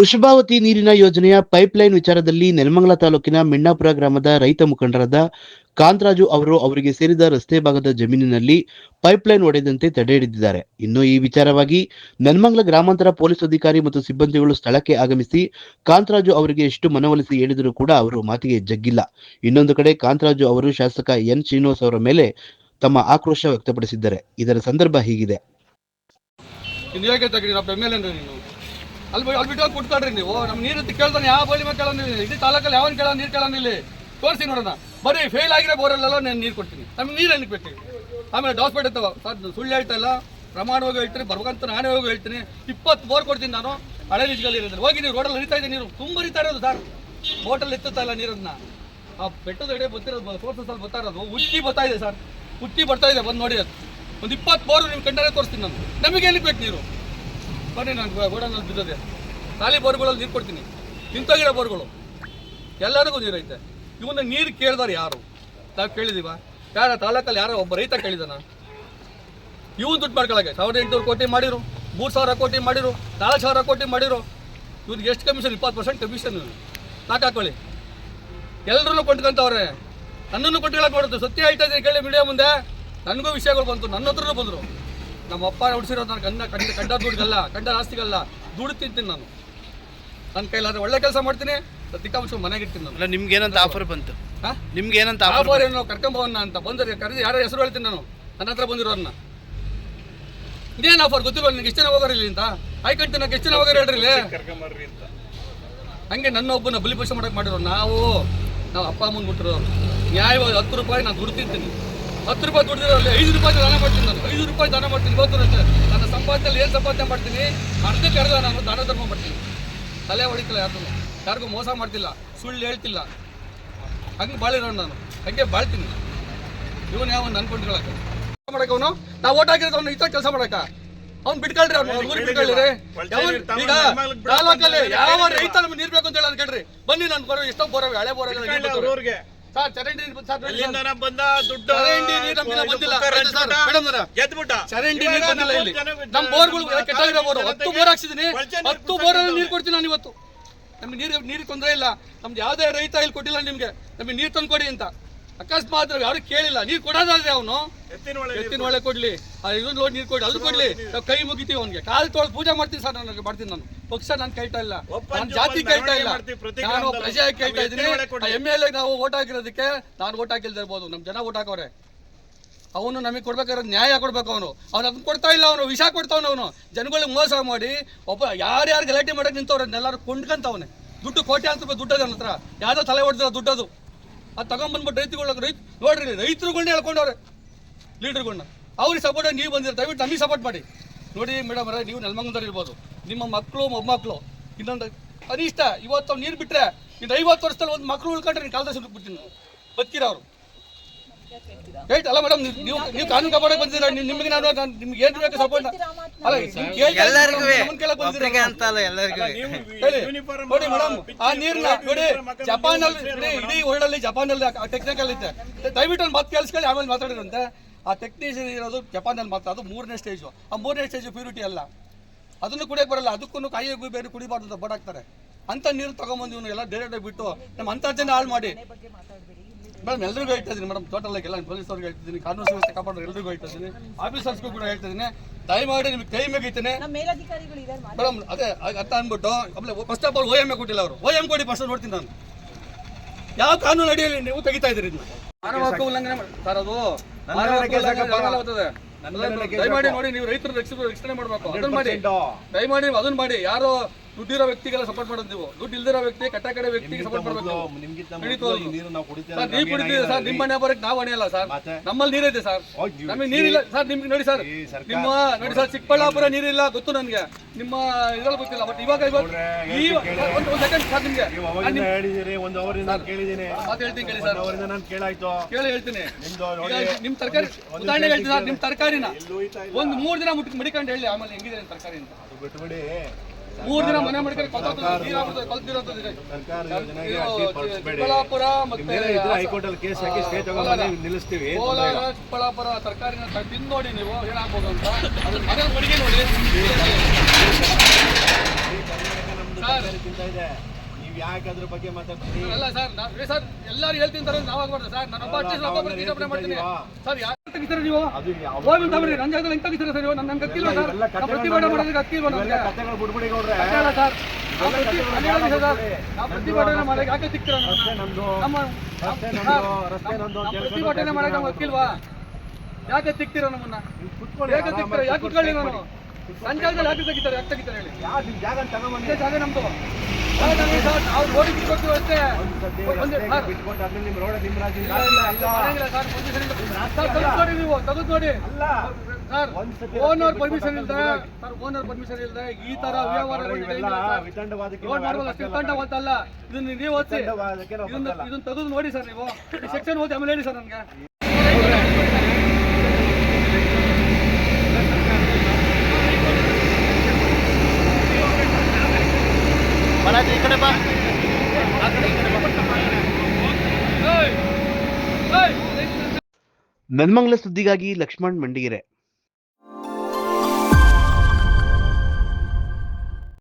ವೃಷಭಾವತಿ ನೀರಿನ ಯೋಜನೆಯ ಪೈಪ್ಲೈನ್ ವಿಚಾರದಲ್ಲಿ ನೆಲಮಂಗಲ ತಾಲೂಕಿನ ಮಿಣ್ಣಾಪುರ ಗ್ರಾಮದ ರೈತ ಮುಖಂಡರಾದ ಕಾಂತರಾಜು ಅವರು ಅವರಿಗೆ ಸೇರಿದ ರಸ್ತೆ ಭಾಗದ ಜಮೀನಿನಲ್ಲಿ ಪೈಪ್ಲೈನ್ ಒಡೆದಂತೆ ತಡೆ ಹಿಡಿದಿದ್ದಾರೆ. ಇನ್ನು ಈ ವಿಚಾರವಾಗಿ ನೆಲಮಂಗಲ ಗ್ರಾಮಾಂತರ ಪೊಲೀಸ್ ಅಧಿಕಾರಿ ಮತ್ತು ಸಿಬ್ಬಂದಿಗಳು ಸ್ಥಳಕ್ಕೆ ಆಗಮಿಸಿ ಕಾಂತರಾಜು ಅವರಿಗೆ ಎಷ್ಟು ಮನವೊಲಿಸಿ ಹೇಳಿದರೂ ಕೂಡ ಅವರು ಮಾತಿಗೆ ಜಗ್ಗಿಲ್ಲ. ಇನ್ನೊಂದು ಕಡೆ ಕಾಂತರಾಜು ಅವರು ಶಾಸಕ ಎನ್ ಶ್ರೀನಿವಾಸ್ ಅವರ ಮೇಲೆ ತಮ್ಮ ಆಕ್ರೋಶ ವ್ಯಕ್ತಪಡಿಸಿದ್ದಾರೆ. ಇದರ ಸಂದರ್ಭ ಹೀಗಿದೆ. ಅಲ್ಲಿ ಅಲ್ಲಿ ಬಿಟ್ಟು ಕೊಡ್ತಾಡ್ರಿ ನೀವು. ನಮ್ಮ ನೀರು ಕೇಳ್ತಾನೆ, ಯಾವ ಬಳಿ ಮೇಲೆ ಕೇಳೋದಿಲ್ಲ ಇಡೀ ತಾಲೂಕಲ್ಲಿ ಯಾವನ್ ಕೇಳೋ ನೀರು ಕೇಳೋಣ ಇಲ್ಲಿ? ತೋರಿಸಿ ನೋಡೋಣ. ಬರೀ ಫೇಲ್ ಆಗಿರೋ ಬೋರಲ್ಲೆಲ್ಲ ನಾನು ನೀರು ಕೊಡ್ತೀನಿ. ನಮ್ಗೆ ನೀರು ಏನಕ್ಕೆ ಬೇಕು ಆಮೇಲೆ ಡಾಸ್ಪೇಟ್ ಇರ್ತಾವ ಸರ್ ಸುಳ್ಳು ಹೇಳ್ತಾ ಇಲ್ಲ ಪ್ರಮಾಣವಾಗಿ ಹೇಳ್ತೀನಿ ಬರ್ಬೇಕಂತ ನಾನೇ ಹೋಗಿ ಹೇಳ್ತೀನಿ. ಇಪ್ಪತ್ತು ಬೋರ್ ಕೊಡ್ತೀನಿ ನಾನು, ಹಳೆ ನಿಜಗಲ್ಲಿ ಇರೋದ್ರೆ ಹೋಗಿ ನೀವು ರೋಡಲ್ಲಿ ಹರಿತಾ ಇದೆ ನೀರು ತುಂಬ ಹರಿತಾ ಇರೋದು ಸರ್. ಬೋಟಲ್ಲಿ ಎತ್ತುತ್ತಾ ಇಲ್ಲ ನೀರನ್ನ. ಆ ಬೆಟ್ಟದ ಎಡೆ ಬರ್ತಿರೋದು ಸೋರ್ಸಸ್ ಅಲ್ಲಿ ಬರ್ತಾ ಇರೋದು ಉಚ್ಚಿ ಬರ್ತಾ ಇದೆ ಸರ್. ಉಚ್ಚಿ ಬರ್ತಾ ಇದೆ, ಬಂದು ನೋಡಿ ಅದು. ಒಂದು ಇಪ್ಪತ್ತು ಬೋರು ನಿಮ್ಮ ಕಂಡರೆ ತೋರಿಸ್ತೀನಿ ನಾನು. ನಮಗೆ ಎಲ್ಲಿ ಬೇಕು ನೀರು? ಬನ್ನಿ ನಾನು ಗೋಡನಲ್ಲಿ ಬಿದ್ದದೆ ಖಾಲಿ ಬೋರ್ಗಳಲ್ಲಿ ನೀರು ಕೊಡ್ತೀನಿ. ನಿಂತೋಗಿರೋ ಬೋರ್ಗಳು. ಎಲ್ಲರಿಗೂ ನೀರೈತೆ ಇವನ್ನ ನೀರು ಕೇಳಿದಾರೆ ಯಾರು? ನಾವು ಕೇಳಿದೀವ ಯಾರ ತಾಲೂಕಲ್ಲಿ ಯಾರೋ ಒಬ್ಬ ರೈತ ಕೇಳಿದಾನ? ಇವನು ದುಡ್ಡು ಮಾಡ್ಕೊಳಕ್ಕೆ ಸಾವಿರದ ಎಂಟುನೂರು ಕೋಟಿ ಮಾಡಿರು. ಮೂರು ಸಾವಿರ ಕೋಟಿ ಮಾಡಿರು. ನಾಲ್ಕು ಸಾವಿರ ಕೋಟಿ ಮಾಡಿರು. ಇವ್ರಿಗೆ ಎಷ್ಟು ಕಮಿಷನ್ ಇಪ್ಪತ್ತು ಪರ್ಸೆಂಟ್ ಕಮಿಷನ್ ನಾಲ್ಕು ಹಾಕೊಳ್ಳಿ. ಎಲ್ಲರನ್ನೂ ಕೊಂಡ್ಕೊಂತವ್ರೆ. ನನ್ನನ್ನು ಕೊಂಡ್ಕೊಳಕ್ಕೆ ನೋಡುತ್ತೆ ಸತ್ಯ ಹೇಳ್ತಾ ಕೇಳಿ ಮೀಡಿಯಾ ಮುಂದೆ. ನನಗೂ ವಿಷಯಗಳು ಬಂತು. ನನ್ನ ಹತ್ರನೂ ಬಂದರು. ನಮ್ಮ ಅಪ್ಪ ಹುಡ್ಸಿರೋ ನಾನು ಕಣ್ಣ ಕಂಡ ಕಂಡ ದುಡ್ಡಲ್ಲ ಕಂಡ ಆಸ್ತಿಗಲ್ಲ ದುಡ್ಡು ತಿಂತೀನಿ ನಾನು. ನನ್ನ ಕೈಲಾದ್ರೆ ಒಳ್ಳೆ ಕೆಲಸ ಮಾಡ್ತೀನಿ ತಿಕ್ಕಾಂಶ ಮನೆಗೆ ಇರ್ತೀನಿ ನಾನು. ಅಲ್ಲ ನಿಮ್ಗೆ ಏನಂತ ಆಫರ್ ಬಂತು? ಹಾಂ? ನಿಮ್ಗೆ ಏನಂತ ಆಫರ್ ಏನೋ ಕರ್ಕೊಂಬೋವನ್ನ ಅಂತ ಬಂದರೆ ಕರೆದು ಯಾರ ಹೆಸರು ಹೇಳ್ತೀನಿ ನಾನು. ನನ್ನ ಹತ್ರ ಬಂದಿರೋರನ್ನ ಇದೇನು ಆಫರ್ ಗೊತ್ತಿಲ್ಲ ನಿಮ್ಗೆ ಎಷ್ಟು ಜನ ಹೋಗೋರು ಇಲ್ಲಿ ಅಂತ ಆಯ್ಕಂತ ನಂಗೆ ಎಷ್ಟು ಜನ ಹೋಗೋರು ಹೇಳ್ರಿ ಇಲ್ಲಿ. ಹಂಗೆ ನನ್ನ ಒಬ್ಬನ ಬಲಿಪೋಷ ಮಾಡಕ್ ಮಾಡಿರೋ ನಾವು ನಾವು ಅಪ್ಪ ಅಮ್ಮನ ಬಿಟ್ಟಿರೋರು ನ್ಯಾಯವಾಗಿ ಹತ್ತು ರೂಪಾಯಿ ನಾನು ದುಡ್ಡು ತಿಂತೀನಿ. ಹತ್ತು ರೂಪಾಯಿ ದುಡ್ದಿರೋಲ್ಲಿ ಐದು ರೂಪಾಯಿ ದಾನ ಮಾಡ್ತೀನಿ ನಾನು. ಐದು ರೂಪಾಯಿ ದಾನ ಮಾಡ್ತೀನಿ ಇವತ್ತು ಅಷ್ಟೇ? ನನ್ನ ಸಂಪಾದನೆಯಲ್ಲಿ ಏನು ಸಂಪಾದನೆ ಮಾಡ್ತೀನಿ? ಅರ್ಧಕ್ಕೆ ಅರ್ಧ ನಾನು ದಾನ ಧರ್ಮ ಮಾಡ್ತೀನಿ. ತಲೆ ಹೊಡಿತಿಲ್ಲ ಯಾರು ಯಾರಿಗೂ ಮೋಸ ಮಾಡ್ತಿಲ್ಲ ಸುಳ್ಳು ಹೇಳ್ತಿಲ್ಲ. ಹಂಗೆ ಬಾಳಿರೋಣ ನಾನು. ಹಂಗೆ ಬಾಳ್ತೀನಿ. ಇವನು ಯಾವ ಅನ್ಕೊಂಡ್ಕೊಳಕ್ಕೆ ಮಾಡಕ್ಕೆ ಅವನು? ನಾವು ಓಟ್ ಹಾಕಿದ್ರೆ ಅವ್ನು ಇತ್ತ ಕೆಲಸ ಮಾಡಕ ಅವ್ನು ಬಿಟ್ಕೊಳ್ರಿ ಅವ್ನು ಊರಿಗೆ ಈಗ ತಾಲೂಕಲ್ಲಿ ಯಾವ ರೈತ ನಮ್ಗೆ ನೀರ್ಬೇಕು ಅಂತ ಹೇಳಿ ಕೇಳ್ರಿ. ಬನ್ನಿ ನಾನು ಬರೋ ಎಷ್ಟೋ ಬೋರವೆ ಹಳೆ ಬೋರವೆ ಸರ್ ಚರಂಡಿ ನೀರು ಸರ್ ನೋಡಿ ಬಂದ ದುಡ್ಡು? ಚರಂಡಿ ನೀರು ನಮ್ಗೆ ಬಂದಿಲ್ಲ. ಆಯ್ತು ಸರ್ ಮೇಡಮ್ ಅವರ ಚರಂಡಿ ನೀರು ಬಂದಿಲ್ಲ ಇಲ್ಲಿ. ನಮ್ಮ ಬೋರ್ಗಳು ಕೆಟ್ಟಾಗಿರೋ ಬೋರ್ ಹತ್ತು ಬೋರ್ ಹಾಕ್ಸಿದೀನಿ. ಹತ್ತು ಬೋರ್ ನೀರು ಕೊಡ್ತೀನಿ ನಾನು ಇವತ್ತು. ನಮ್ಗೆ ನೀರು ನೀರಿಗೆ ತೊಂದರೆ ಇಲ್ಲ. ನಮ್ದು ಯಾವುದೇ ರೈತ ಇಲ್ಲಿ ಕೊಟ್ಟಿಲ್ಲ ನಿಮ್ಗೆ. ನಮಗೆ ನೀರು ತಂದು ಕೊಡಿ ಅಂತ. ಅಕಸ್ಮಾತ್ ಯಾರು ಕೇಳಿಲ್ಲ. ನೀರು ಕೊಡೋದಾದ್ರೆ ಅವನು. ಎತ್ತಿನ ಒಳ್ಳೆ ಕೊಡ್ಲಿ. ಆ ಇದನ್ನ ಲೋಡ್ ನೀರು ಕೊಡ್ಲಿ. ಅದು ಕೊಡ್ಲಿ ನಾವು ಕೈ ಮುಗಿತೀವಿ ಅವ್ನಿಗೆ. ಕಾಲು ತೊಳೆದು ಪೂಜೆ ಮಾಡ್ತೀನಿ ಸರ್ ನನಗೆ ಮಾಡ್ತೀನಿ ನಾನು. ಪಕ್ಷ ನಾನು ಕೇಳ್ತಾ ಇಲ್ಲ. ನಾನು ಜಾತಿ ಕೇಳ್ತಾ ಇಲ್ಲ. ನಾನು. ಪ್ರಜೆ ಕೇಳ್ತಾ ಇದ್ದೀನಿ. ಎಂ ಎಲ್ ಎ ನಾವು ಓಟ್ ಹಾಕಿರೋದಕ್ಕೆ ನಾನು ಓಟ್ ಹಾಕಿಲ್ದೇ ಇರ್ಬೋದು. ನಮ್ಮ ಜನ ಓಟ್ ಹಾಕೋರೆ ಅವನು ನಮಗೆ ಕೊಡ್ಬೇಕಾದ್ರೆ ನ್ಯಾಯ ಕೊಡ್ಬೇಕು ಅವನು. ಅವ್ನು ಅದನ್ನ ಕೊಡ್ತಾ ಇಲ್ಲ ಅವನು. ವಿಷ ಕೊಡ್ತಾವನು ಅವನು. ಜನಗಳಿಗೆ ಮೋಸ ಮಾಡಿ ಒಬ್ಬ ಯಾರ್ಯಾರು ಗಲಾಟೆ ಮಾಡಕ್ಕೆ ಎಲ್ಲಾರು ಎಲ್ಲರೂ ಕೊಂಡ್ಕಂತವನೆ. ದುಡ್ಡು ಕೋಟ್ಯಾಂತರ ರೂಪಾಯಿ ದುಡ್ಡದ ನನ್ನ ಹತ್ರ ಯಾವ್ದೋ ತಲೆ ಹೊಡೆದಿರೋ ದುಡ್ಡದು ಅದು. ತಗೊಂಡ್ಬಂದ್ಬಿಟ್ಟು ರೈತರುಗಳಿಗೆ ರೈತ ನೋಡ್ರಿ ರೈತರುಗಳನ್ನ ಹೇಳ್ಕೊಂಡವ್ರೆ. ಲೀಡರ್ಗಳನ್ನ ಅವ್ರಿಗೆ ಸಪೋರ್ಟ್ ನೀವು ಬಂದಿರ ದಯವಿಟ್ಟು ನಮಗೆ ಸಪೋರ್ಟ್ ಮಾಡಿ. ನೋಡಿ ಮೇಡಮ್ ಅವರೇ ನೀವು ನೆಲಮಂಗಲದವ್ರು ಇರ್ಬೋದು. ನಿಮ್ಮ ಮಕ್ಕಳು ಮೊಮ್ಮಕ್ಕಳು ಇನ್ನೊಂದು ಅನಿಷ್ಟ ಇವತ್ತು ನೀರು ಬಿಟ್ಟರೆ ಇನ್ನು ಐವತ್ತು ವರ್ಷದಲ್ಲಿ ಒಂದು ಮಕ್ಕಳು ಉಳ್ಕೊಂಡ್ರೆ ನೀವು ಕಾಲದ ಬಿಡ್ತೀನಿ ನಾನು. ಬದುಕಿರೋ ಅವರು. ರೈಟ್ ಅಲ್ಲ ಮೇಡಮ್ ನೀವು ನೀವು ಕಾನೂನು ಕಾಪಾಡಕ್ಕೆ ಬಂದಿರ ನಿಮಗೆ ನಾನು ನಾನು ನಿಮ್ಗೆ ಏನು ಬೇಕು ಸಪೋರ್ಟ್ ಅಲ್ಲ ಬಂದಿದ್ದೀರಾ ನೋಡಿ ಮೇಡಮ್ ಆ ನೀರ್ನ ನೋಡಿ ಜಪಾನ್ ಅಲ್ಲಿ ಇಡೀ ಇಡೀ ವರ್ಲ್ಡ್ ಅಲ್ಲಿ ಜಪಾನ್ ಅಲ್ಲಿ ಟೆಕ್ನಿಕಲ್ ಇದೆ ದಯವಿಟ್ಟು ಒಂದು ಮಾತು ಕೇಳಿಸ್ಕೊಳ್ಳಿ ಆಮೇಲೆ ಮಾತಾಡಿರಂತೆ ಆ ಟೆಕ್ನಿಷಿಯನ್ ಇರೋದು ಜಪಾನಲ್ಲಿ ಮಾತ್ರ ಅದು ಮೂರನೇ ಸ್ಟೇಜು ಆ ಮೂರನೇ ಸ್ಟೇಜು ಪ್ಯೂರಿಟಿ ಅಲ್ಲ. ಅದನ್ನು ಕುಡಿಯಕ್ಕೆ ಬರಲ್ಲ ಅದಕ್ಕೂ ಕಾಯಿಗೂ ಬೇರೆ ಕುಡಿಬಾರ್ದು ಅಂತ ಬಡಾಕ್ತಾರೆ ಹಾಕ್ತಾರೆ ಅಂತ ನೀರು ತಗೊಂಬಂದು ಇವನು ಎಲ್ಲ ಡೈರೆಕ್ಟ್ ಆಗಿ ಬಿಟ್ಟು ನಮ್ಮ ಅಂತರ್ಜನ ಜನ ಹಾಳು ಮಾಡಿ. ಮೇಡಮ್ ಎಲ್ರಿಗೂ ಹೇಳ್ತಾ ಇದ್ದೀನಿ ಮೇಡಮ್ ಟೋಟಲ್ ಆಗಿ ಎಲ್ಲ ಪೊಲೀಸ್ ಅವ್ರಿಗೆ ಹೇಳ್ತಿದ್ದೀನಿ ಕಾನೂನು ಸಂಸ್ಥೆ ಕಾಪಾಡೋರು ಎಲ್ರಿಗೂ ಹೇಳ್ತಾ ಇದ್ದೀನಿ ಆಫೀಸರ್ಸ್ಗೂ ಕೂಡ ಹೇಳ್ತಾ ಇದ್ದೀನಿ. ದಯಮಾಡಿ ನಿಮ್ಗೆ ಕೈ ಮುಗಿತೀನಿ. ನಮ್ಮ ಮೇಲಧಿಕಾರಿಗಳು ಇದ್ದಾರೆ ಮಾಡಿ ಮೇಡಮ್ ಅದೇ ಅರ್ಥ ಅಂದ್ಬಿಟ್ಟು ಆಮೇಲೆ first of all O M ಕೊಟ್ಟಿಲ್ಲ ಅವರು. ಓ ಎಂ ಕೊಡಿ ಫಸ್ಟ್ ನೋಡ್ತೀನಿ ನಾನು. ಯಾವ ಕಾನೂನು ಅಡಿಯಲ್ಲಿ ನೀವು ತೆಗಿತಾ ಇದ್ದೀರಿ ಮಾನವ ಹಕ್ಕು ಉಲ್ಲಂಘನೆ ಮಾಡಿ ಸರ್ ಅದು ದಯಮಾಡಿ ನೋಡಿ ನೀವು ರೈತರು ರಕ್ಷಣೆ ಮಾಡಬೇಕು. ಅದನ್ನ ಮಾಡಿ. ದಯಮಾಡಿ ಅದನ್ನ ಮಾಡಿ. ಯಾರೋ ದುಡ್ಡಿರೋ ವ್ಯಕ್ತಿಗೆಲ್ಲ ಸಪೋರ್ಟ್ ಮಾಡೋದು ನೀವು. ದುಡ್ಡು ಇಲ್ದಿರೋ ವ್ಯಕ್ತಿ ಕಟ್ಟ ಕಡೆ ವ್ಯಕ್ತಿಗೆ ಸಪೋರ್ಟ್ ಮಾಡಬೇಕು ನೀವು. ಸರ್ ನಿಮ್ಮ ಮನೆ ಬರಕ್ಕೆ ನಾವು ಅಣಿಯಲ್ಲ ಸರ್. ನಮ್ಮಲ್ಲಿ ನೀರಿದೆ ಸರ್. ನಮಗೆ ನೀರಿಲ್ಲ ಸರ್ ನಿಮ್ಗೆ ನೋಡಿ ಸರ್. ನಿಮ್ಮ ನೋಡಿ ಸರ್ ಚಿಕ್ಕಬಳ್ಳಾಪುರ ನೀರಿಲ್ಲ ಗೊತ್ತು ನನಗೆ. ನಿಮ್ಮ ಇದ್ರಲ್ಲಿ ಗೊತ್ತಿಲ್ಲ ಬಟ್ ಇವಾಗ ಇವಾಗ ಈ ಒಂದು ಸೆಕೆಂಡ್ ಸರ್ ನಿಮಗೆ. ಯಾವಾಗಿಂದ ಹೇಳಿದಿರಿ ಒಂದು ಅವರಿಂದ ಕೇಳಿದ್ದೀನಿ. ಮಾತು ಹೇಳ್ತೀನಿ ಕೇಳಿ ಸರ್ ಅವರಿಂದ ನಾನು ಕೇಳಾಯ್ತು. ಕೇಳಿ ಹೇಳ್ತೀನಿ. ನಿಮ್ದು ಈಗ ನಿಮ್ ತರಕಾರಿ ಉದಾಹರಣೆ ಹೇಳ್ತೀನಿ ಸರ್ ತರಕಾರಿನ ಒಂದು ಮೂರ್ ದಿನ ಮುಟ್ಟಿ ಮಡಿಕೊಂಡು ಹೇಳಿ ಆಮೇಲೆ ಹೆಂಗಿದೆ ತರಕಾರಿ ಅಂತ. ಅದು ಬಿಟ್ಬಿಡಿ. ಮೂರ್ ದಿನ ಮನೆ ಮಾಡ್ಕೊಂಡು ಚಿಕ್ಕಬಳ್ಳಾಪುರ ಮತ್ತೆ ಹೈಕೋರ್ಟ್ ಅಲ್ಲಿ ಕೇಸ್ ಹಾಕಿ ಸ್ಟೇ ತಗೊಂಡು ನಿಲ್ಲಿಸ್ತೀವಿ ಕೋಲಾರ ಚಿಕ್ಕಬಳ್ಳಾಪುರ ತರಕಾರಿನ ತಿಂದು ನೋಡಿ ನೀವು ಏನಾಗ್ಬೋದು ಅಂತ. ಮಡಿಗೆ ನೋಡಿ. ನೀವ್ ಯಾಕೆ ಅದ್ರ ಬಗ್ಗೆ ಮಾತಾಡ್ತೀರಿ ಅಲ್ಲ ಸರ್ ನಾವ್- ಸರ್ ಎಲ್ಲರೂ ಹೇಳ್ತೀನಿ ಸರ್ ನಾವು ಆಗ್ಬಾರ್ದು ಸರ್ ನಾನು ಒಬ್ಬ ಪ್ರತಿಭಟನೆ ಮಾಡ್ತೀನಿ. ಸರ್ ಯಾಕೆ ತೆಗಿತೀರಾ ನೀವು? ಅದು ಯಾವ- ಹೋಗಿ ತಗೊಳ್ರಿ ನನ್ನ ಜಾಗದಲ್ಲಿ ಹೆಂಗ್ ತೆಗಿತೀರಾ ಸರ್ ನನ್ನ ಗೊತ್ತಿಲ್ಲ ಸರ್ ನಾವು ಪ್ರತಿಭಟನೆ ಮಾಡೋದಕ್ಕೆ ಕಥೆಗಳು ಬಿಡ್ಬಿಡಿ ಗೌಡ್ರೆ ಅಲ್ಲ ಸರ್ ಪ್ರತಿಭಟನೆ ಮಾಡಕ್ಕೆ ಯಾಕೆ ಸಿಗ್ತೀರಾ ನಮ್ಮ ಪ್ರತಿಭಟನೆ ಮಾಡಕ್ಕೆ ಗೊತ್ತಿಲ್ವಾ ಯಾಕೆ ಸಿಗ್ತೀರಾ ನಮ್ಮನ್ನ? ಯಾಕೆ ಸಿಗ್ತೀರಾ? ಯಾಕೆ ಕುತ್ಕೊಳ್ಳಿ. ನಾನು? ನನ್ನ ಜಾಗದಲ್ಲಿ ಯಾಕೆ ತೆಗಿತಾರೆ ಯಾಕೆ ತೆಗಿತಾರೆ ಹೇಳಿ? ಯಾರು ಜಾಗ ನಮ್ದು. ರೋಡಿಗೆ ಬಿಟ್ಕೊಡ್ತೀವಿ ಅಷ್ಟೇ. ಬಿಟ್ಕೊಟ್ಟು ರೋಡ್ ರಾಜ್ಯ ತೆಗ್ದು ನೋಡಿ ನೀವು ತೆಗೆದು ನೋಡಿ ಅಲ್ಲ. ಸರ್ ಓನರ್ ಪರ್ಮಿಷನ್ ಬಿಟ್ಕೊಟ್ಟು ಇಲ್ಲದೆ ಸರ್ ಓನರ್ ಪರ್ಮಿಷನ್ ಇಲ್ಲದೆ ಈ ತರ. ವಿತಂಡವಾದಕ್ಕೆ ಓದಲ್ಲ ಇದನ್ನ ನೀವು ಓದಿಸಿ. ಇದನ್ನ. ತೆಗೆದು ನೋಡಿ ಸರ್ ನೀವು. ಸೆಕ್ಷನ್ ಓದಿ ಆಮೇಲೆ ಹೇಳಿ ಸರ್ ನನಗೆ. ಈ ಕಡೆ ಬಾ. ನೆನ್ಮಂಗ್ಲ ಸುದ್ದಿಗಾಗಿ ಲಕ್ಷ್ಮಣ್ ಮಂಡಿಗೆರೆ.